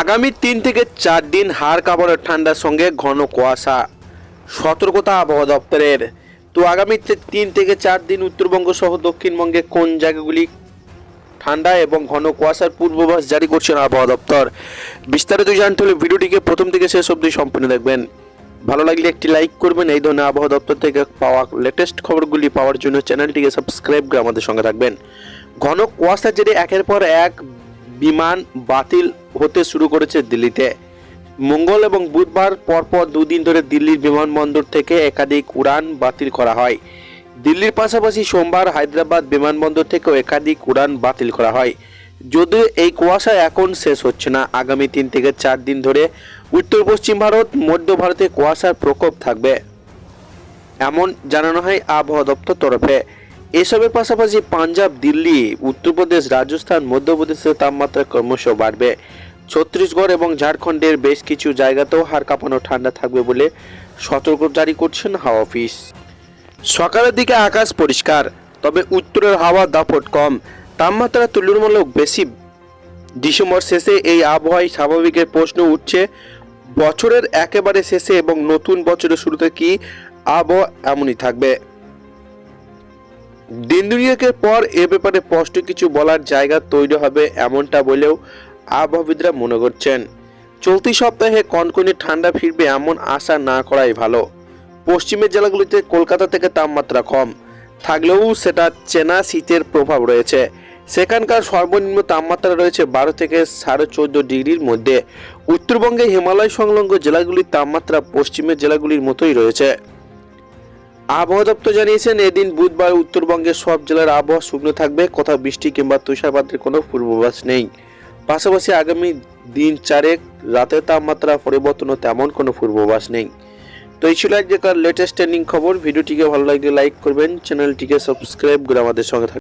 আগামী তিন থেকে চার দিন হাড় কাপড়ের ঠান্ডার সঙ্গে ঘন কুয়াশা। সতর্কতা আবহাওয়া দপ্তরের। তো আগামী তিন থেকে চার দিন উত্তরবঙ্গ সহ দক্ষিণবঙ্গে কোন জায়গাগুলি ঠান্ডা এবং ঘন কুয়াশার পূর্বাভাস জারি করছেন আবহাওয়া দপ্তর? বিস্তারিত জানতে হলে ভিডিওটিকে প্রথম থেকে শেষ অবধি সম্পূর্ণ দেখবেন। ভালো লাগলে একটি লাইক করবেন, এই ধরনের আবহাওয়া দপ্তর থেকে পাওয়া লেটেস্ট খবরগুলি পাওয়ার জন্য চ্যানেলটিকে সাবস্ক্রাইব করে আমাদের সঙ্গে থাকবেন। ঘন কুয়াশার জেরে একের পর এক বিমান বাতিল হতে শুরু করেছে দিল্লিতে। মঙ্গল এবং বুধবার পরপর দুদিন ধরে দিল্লির বিমানবন্দর থেকে একাধিক উড়ান বাতিল করা হয়। দিল্লির পাশাপাশি সোমবার হায়দ্রাবাদ বিমানবন্দর থেকেও একাধিক উড়ান বাতিল করা হয়। যদিও এই কুয়াশা এখন শেষ হচ্ছে না। আগামী তিন থেকে চার দিন ধরে উত্তর পশ্চিম ভারত, মধ্য ভারতে কুয়াশার প্রকোপ থাকবে। এমন জানানো হয় আবহাওয়া দপ্তর তরফে। এসবের পাশাপাশি পাঞ্জাব, দিল্লি, উত্তরপ্রদেশ, রাজস্থান মধ্যপ্রদেশের তাপমাত্রা ক্রমশ বাড়বে। ছত্তিশগড় এবং ঝাড়খণ্ডের বেশ কিছু জায়গাতেও হার কাঁপানো ঠান্ডা থাকবে বলে সতর্ক জারি করছেন হাওয়া অফিস। সকালের দিকে আকাশ পরিষ্কার, তবে উত্তরের হাওয়া দাপট কম। তাপমাত্রা তুলনামূলক বেশি। ডিসেম্বর শেষে এই আবহাওয়ায় স্বাভাবিকের প্রশ্ন উঠছে, বছরের একেবারে শেষে এবং নতুন বছরের শুরুতে কি আবহাওয়া এমনই থাকবে? দিন পর এ ব্যাপারে স্পষ্ট কিছু বলার জায়গা তৈরি হবে এমনটা বলেও আবহাওয়াবিদরা মনে করছেন। চলতি সপ্তাহে কনকনে ঠান্ডা ফিরবে এমন আশা না করাই ভালো। পশ্চিমের জেলাগুলিতে কলকাতা থেকে তাপমাত্রা কম। থাকলেও সেটা চেনা শীতের প্রভাব রয়েছে। সেখানকার সর্বনিম্ন তাপমাত্রা রয়েছে বারো থেকে সাড়ে চোদ্দ ডিগ্রির মধ্যে। উত্তরবঙ্গে হিমালয় সংলগ্ন জেলাগুলির তাপমাত্রা পশ্চিমের জেলাগুলির মতোই রয়েছে। আবহাওয়া দপ্তর জানিয়েছেন, এদিন বুধবার উত্তরবঙ্গের সব জেলার আবহাওয়া শুকনো থাকবে, কোথাও বৃষ্টি কিংবা তুষারপাতের কোনো পূর্বাভাস নেই। পাশাপাশি আগামী দিন চারেক রাতের তাপমাত্রা পরিবর্তনও তেমন কোনো পূর্বাভাস নেই। তো এই ছিল আজকের লেটেস্ট ট্রেন্ডিং খবর। ভিডিওটিকে ভালো লাগলে লাইক করবেন, চ্যানেলটিকে সাবস্ক্রাইব করে আমাদের সঙ্গে থাকবেন।